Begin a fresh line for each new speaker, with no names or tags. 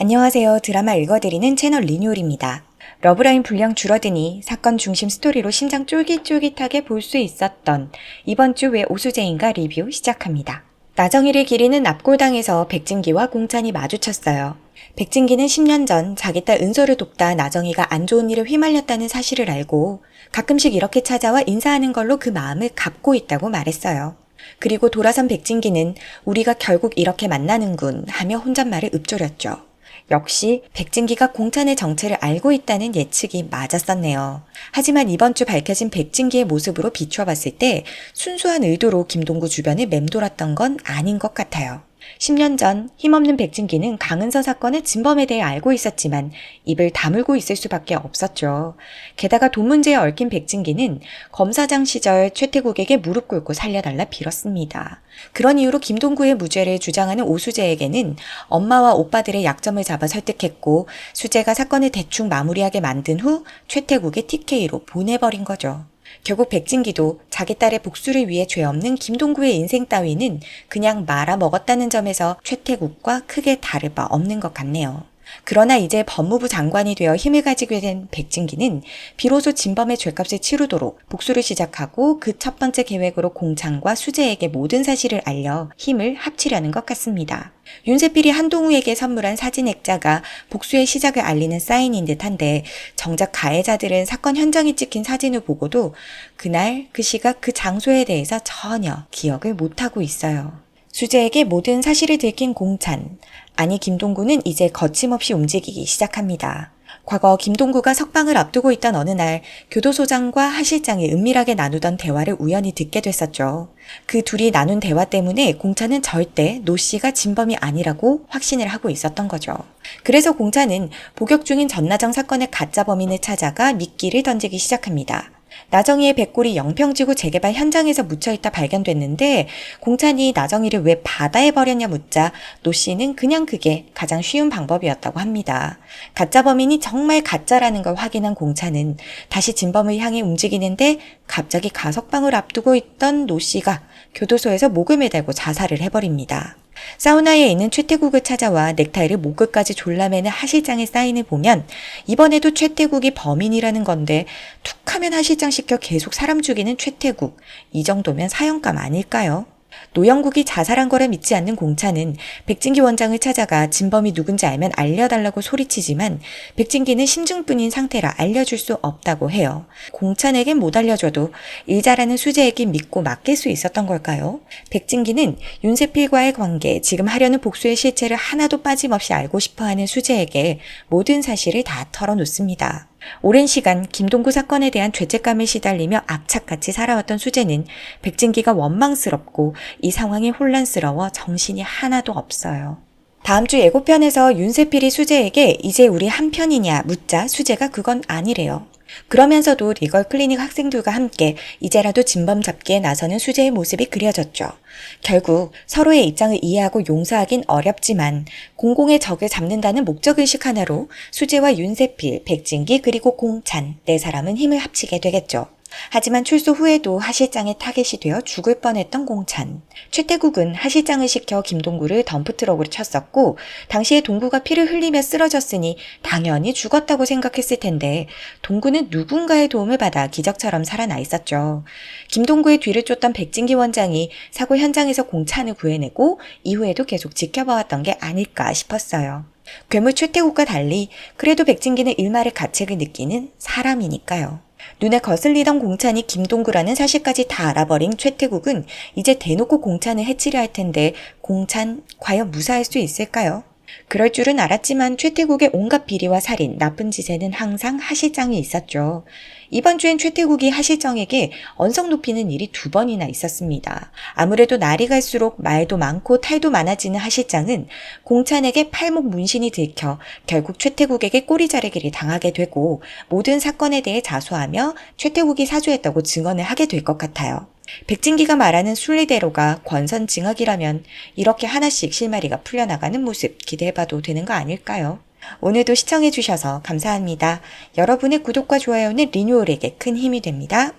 안녕하세요. 드라마 읽어드리는 채널 리뉴얼입니다. 러브라인 분량 줄어드니 사건 중심 스토리로 심장 쫄깃쫄깃하게 볼 수 있었던 이번 주 왜 오수재인가 리뷰 시작합니다. 나정희를 기리는 납골당에서 백진기와 공찬이 마주쳤어요. 백진기는 10년 전 자기 딸 은서를 돕다 나정희가 안 좋은 일에 휘말렸다는 사실을 알고 가끔씩 이렇게 찾아와 인사하는 걸로 그 마음을 갚고 있다고 말했어요. 그리고 돌아선 백진기는 우리가 결국 이렇게 만나는군 하며 혼잣말을 읊조렸죠. 역시 백진기가 공찬의 정체를 알고 있다는 예측이 맞았었네요. 하지만 이번 주 밝혀진 백진기의 모습으로 비추어봤을 때 순수한 의도로 김동구 주변을 맴돌았던 건 아닌 것 같아요. 10년 전 힘없는 백진기는 강은서 사건의 진범에 대해 알고 있었지만 입을 다물고 있을 수밖에 없었죠. 게다가 돈 문제에 얽힌 백진기는 검사장 시절 최태국에게 무릎 꿇고 살려달라 빌었습니다. 그런 이유로 김동구의 무죄를 주장하는 오수재에게는 엄마와 오빠들의 약점을 잡아 설득했고 수재가 사건을 대충 마무리하게 만든 후 최태국의 TK로 보내버린 거죠. 결국 백진기도 자기 딸의 복수를 위해 죄 없는 김동구의 인생 따위는 그냥 말아 먹었다는 점에서 최태국과 크게 다를 바 없는 것 같네요. 그러나 이제 법무부 장관이 되어 힘을 가지게 된 백진기는 비로소 진범의 죄값을 치르도록 복수를 시작하고 그 첫 번째 계획으로 공창과 수재에게 모든 사실을 알려 힘을 합치려는 것 같습니다. 윤세필이 한동우에게 선물한 사진 액자가 복수의 시작을 알리는 사인인 듯한데 정작 가해자들은 사건 현장에 찍힌 사진을 보고도 그날 그 시각 그 장소에 대해서 전혀 기억을 못하고 있어요. 수재에게 모든 사실을 들킨 공찬. 아니 김동구는 이제 거침없이 움직이기 시작합니다. 과거 김동구가 석방을 앞두고 있던 어느 날 교도소장과 하 실장이 은밀하게 나누던 대화를 우연히 듣게 됐었죠. 그 둘이 나눈 대화 때문에 공차는 절대 노 씨가 진범이 아니라고 확신을 하고 있었던 거죠. 그래서 공차는 복역 중인 전나정 사건의 가짜 범인을 찾아가 미끼를 던지기 시작합니다. 나정희의 백골이 영평지구 재개발 현장에서 묻혀있다 발견됐는데 공찬이 나정희를 왜 바다에 버렸냐 묻자 노 씨는 그냥 그게 가장 쉬운 방법이었다고 합니다. 가짜 범인이 정말 가짜라는 걸 확인한 공찬은 다시 진범을 향해 움직이는데 갑자기 가석방을 앞두고 있던 노 씨가 교도소에서 목을 매달고 자살을 해버립니다. 사우나에 있는 최태국을 찾아와 넥타이를 목 끝까지 졸라매는 하실장의 사인을 보면 이번에도 최태국이 범인이라는 건데 툭 하면 하실장 시켜 계속 사람 죽이는 최태국 이 정도면 사형감 아닐까요? 노영국이 자살한 거라 믿지 않는 공차는 백진기 원장을 찾아가 진범이 누군지 알면 알려달라고 소리치지만 백진기는 심증뿐인 상태라 알려줄 수 없다고 해요. 공찬에겐 못 알려줘도 일 잘하는 수재에게 믿고 맡길 수 있었던 걸까요? 백진기는 윤세필과의 관계, 지금 하려는 복수의 실체를 하나도 빠짐없이 알고 싶어하는 수재에게 모든 사실을 다 털어놓습니다. 오랜 시간 김동구 사건에 대한 죄책감에 시달리며 악착같이 살아왔던 수재는 백진기가 원망스럽고 이 상황이 혼란스러워 정신이 하나도 없어요. 다음 주 예고편에서 윤세필이 수재에게 이제 우리 한편이냐 묻자 수재가 그건 아니래요. 그러면서도 리걸 클리닉 학생들과 함께 이제라도 진범 잡기에 나서는 수재의 모습이 그려졌죠. 결국 서로의 입장을 이해하고 용서하긴 어렵지만 공공의 적을 잡는다는 목적의식 하나로 수재와 윤세필, 백진기 그리고 공찬 네 사람은 힘을 합치게 되겠죠. 하지만 출소 후에도 하실장의 타겟이 되어 죽을 뻔했던 공찬. 최태국은 하실장을 시켜 김동구를 덤프트럭으로 쳤었고 당시에 동구가 피를 흘리며 쓰러졌으니 당연히 죽었다고 생각했을 텐데 동구는 누군가의 도움을 받아 기적처럼 살아나 있었죠. 김동구의 뒤를 쫓던 백진기 원장이 사고 현장에서 공찬을 구해내고 이후에도 계속 지켜봐왔던 게 아닐까 싶었어요. 괴물 최태국과 달리 그래도 백진기는 일말의 가책을 느끼는 사람이니까요. 눈에 거슬리던 공찬이 김동구라는 사실까지 다 알아버린 최태국은 이제 대놓고 공찬을 해치려 할 텐데 공찬 과연 무사할 수 있을까요? 그럴 줄은 알았지만 최태국의 온갖 비리와 살인, 나쁜 짓에는 항상 하실장이 있었죠. 이번 주엔 최태국이 하실장에게 언성 높이는 일이 두 번이나 있었습니다. 아무래도 날이 갈수록 말도 많고 탈도 많아지는 하실장은 공찬에게 팔목 문신이 들켜 결국 최태국에게 꼬리 자르기를 당하게 되고 모든 사건에 대해 자수하며 최태국이 사주했다고 증언을 하게 될 것 같아요. 백진기가 말하는 순리대로가 권선징악이라면 이렇게 하나씩 실마리가 풀려나가는 모습 기대해봐도 되는 거 아닐까요? 오늘도 시청해주셔서 감사합니다. 여러분의 구독과 좋아요는 리뉴얼에게 큰 힘이 됩니다.